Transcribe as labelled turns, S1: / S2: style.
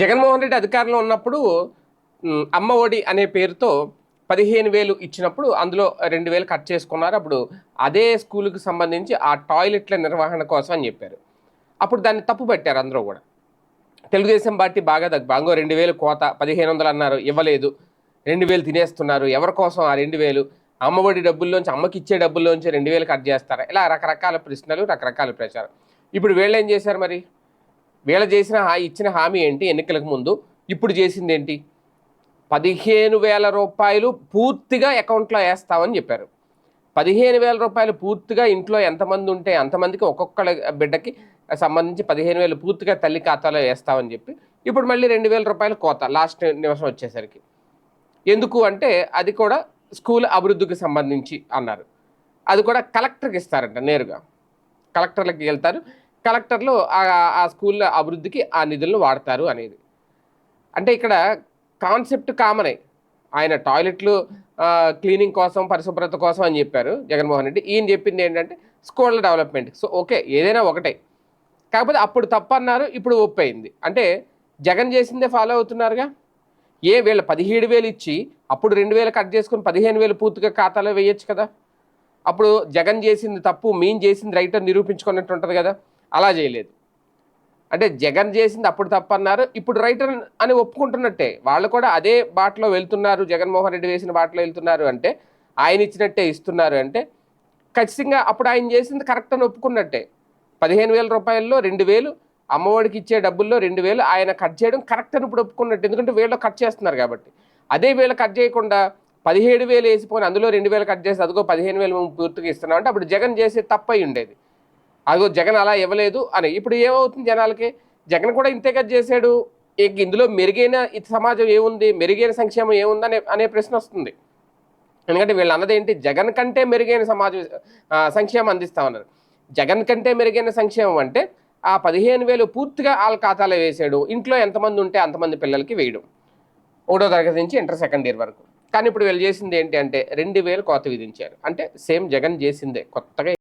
S1: జగన్మోహన్ రెడ్డి అధికారంలో ఉన్నప్పుడు అమ్మ ఒడి అనే పేరుతో పదిహేను వేలు ఇచ్చినప్పుడు అందులో రెండు వేలు కట్ చేసుకున్నారు. అప్పుడు అదే స్కూల్కి సంబంధించి ఆ టాయిలెట్ల నిర్వహణ కోసం అని చెప్పారు. అప్పుడు దాన్ని తప్పు పెట్టారు అందరూ కూడా. తెలుగుదేశం పార్టీ బాగా దగ్గ బాగో రెండు వేలు కోత పదిహేను వందలు అన్నారు ఇవ్వలేదు. రెండు వేలు తినేస్తున్నారు ఎవరి కోసం ఆ రెండు వేలు? అమ్మఒడి డబ్బుల్లోంచి అమ్మకి ఇచ్చే డబ్బుల్లోంచి రెండు వేలు కట్ చేస్తారా? ఇలా రకరకాల ప్రశ్నలు రకరకాల ప్రచారం. ఇప్పుడు వీళ్ళు ఏం చేశారు మరి? వీళ్ళ చేసిన ఇచ్చిన హామీ ఏంటి ఎన్నికలకు ముందు? ఇప్పుడు చేసింది ఏంటి? పదిహేను వేల రూపాయలు పూర్తిగా అకౌంట్లో వేస్తామని చెప్పారు. పదిహేను వేల రూపాయలు పూర్తిగా ఇంట్లో ఎంతమంది ఉంటే అంతమందికి ఒక్కొక్క బిడ్డకి సంబంధించి పదిహేను వేలు పూర్తిగా తల్లి ఖాతాలో వేస్తామని చెప్పి ఇప్పుడు మళ్ళీ రెండు వేల రూపాయలు కోత లాస్ట్ నిమిషం వచ్చేసరికి. ఎందుకు అంటే అది కూడా స్కూల్ అభివృద్ధికి సంబంధించి అన్నారు. అది కూడా కలెక్టర్కి ఇస్తారంట నేరుగా. కలెక్టర్లకి వెళ్తారు. కలెక్టర్లు ఆ- ఆ స్కూల్ అభివృద్ధికి ఆ నిధులను వాడతారు అనేది. అంటే ఇక్కడ కాన్సెప్ట్ కామనే. ఆయన టాయిలెట్లు క్లీనింగ్ కోసం పరిశుభ్రత కోసం అని చెప్పారు జగన్మోహన్ రెడ్డి. ఈయన చెప్పింది ఏంటంటే స్కూళ్ళ డెవలప్మెంట్. సో ఓకే ఏదైనా ఒకటే. కాకపోతే అప్పుడు తప్పన్నారు ఇప్పుడు ఒప్పయింది. అంటే జగన్ చేసిందే ఫాలో అవుతున్నారుగా? ఏ వీళ్ళ పదిహేడు వేలు ఇచ్చి అప్పుడు రెండు వేలు కట్ చేసుకుని పదిహేను వేలు పూర్తిగా ఖాతాలో వేయొచ్చు కదా? అప్పుడు జగన్ చేసింది తప్పు మీన్ చేసింది రైట్ అని నిరూపించుకున్నట్టు ఉంటుంది కదా? అలా చేయలేదు. అంటే జగన్ చేసింది అప్పుడు తప్పన్నారు ఇప్పుడు రైట్ అని- ఒప్పుకుంటున్నట్టే. వాళ్ళు కూడా అదే బాటలో వెళ్తున్నారు జగన్మోహన్ రెడ్డి వేసిన బాటలో వెళ్తున్నారు అంటే ఆయన ఇచ్చినట్టే ఇస్తున్నారు అంటే ఖచ్చితంగా అప్పుడు ఆయన చేసింది కరెక్ట్ అని ఒప్పుకున్నట్టే. పదిహేను వేల రూపాయల్లో రెండు వేలు అమ్మఒడికి ఇచ్చే డబ్బుల్లో రెండు వేలు ఆయన కట్ చేయడం కరెక్ట్ అని ఇప్పుడు ఒప్పుకున్నట్టు. ఎందుకంటే వీళ్ళు కట్ చేస్తున్నారు కాబట్టి. అదే వేళ కట్ చేయకుండా పదిహేడు వేలు వేసిపోయి అందులో రెండు వేలు కట్ చేసి అదిగో పదిహేను వేలు మేము పూర్తిగా ఇస్తున్నాం అంటే అప్పుడు జగన్ చేసే తప్పై ఉండేది. అదో జగన్ అలా ఇవ్వలేదు అని. ఇప్పుడు ఏమవుతుంది జనాలకి? జగన్ కూడా ఇంతే కదా చేశాడు. ఇక ఇందులో మెరుగైన సమాజం ఏముంది? మెరుగైన సంక్షేమం ఏముంది అనే అనే ప్రశ్న వస్తుంది. ఎందుకంటే వీళ్ళు అన్నది ఏంటి? జగన్ కంటే మెరుగైన సమాజం సంక్షేమం అందిస్తామన్నారు జగన్ కంటే మెరుగైన సంక్షేమం అంటే ఆ పదిహేను వేలు పూర్తిగా వాళ్ళ ఖాతాలో వేసాడు. ఇంట్లో ఎంతమంది ఉంటే అంతమంది పిల్లలకి వేయడం. ఒకటో తరగతి నుంచి ఇంటర్ సెకండ్ ఇయర్ వరకు. కానీ ఇప్పుడు వీళ్ళు చేసింది ఏంటి అంటే రెండు వేలు కోత విధించారు. అంటే సేమ్ జగన్ చేసిందే కొత్తగా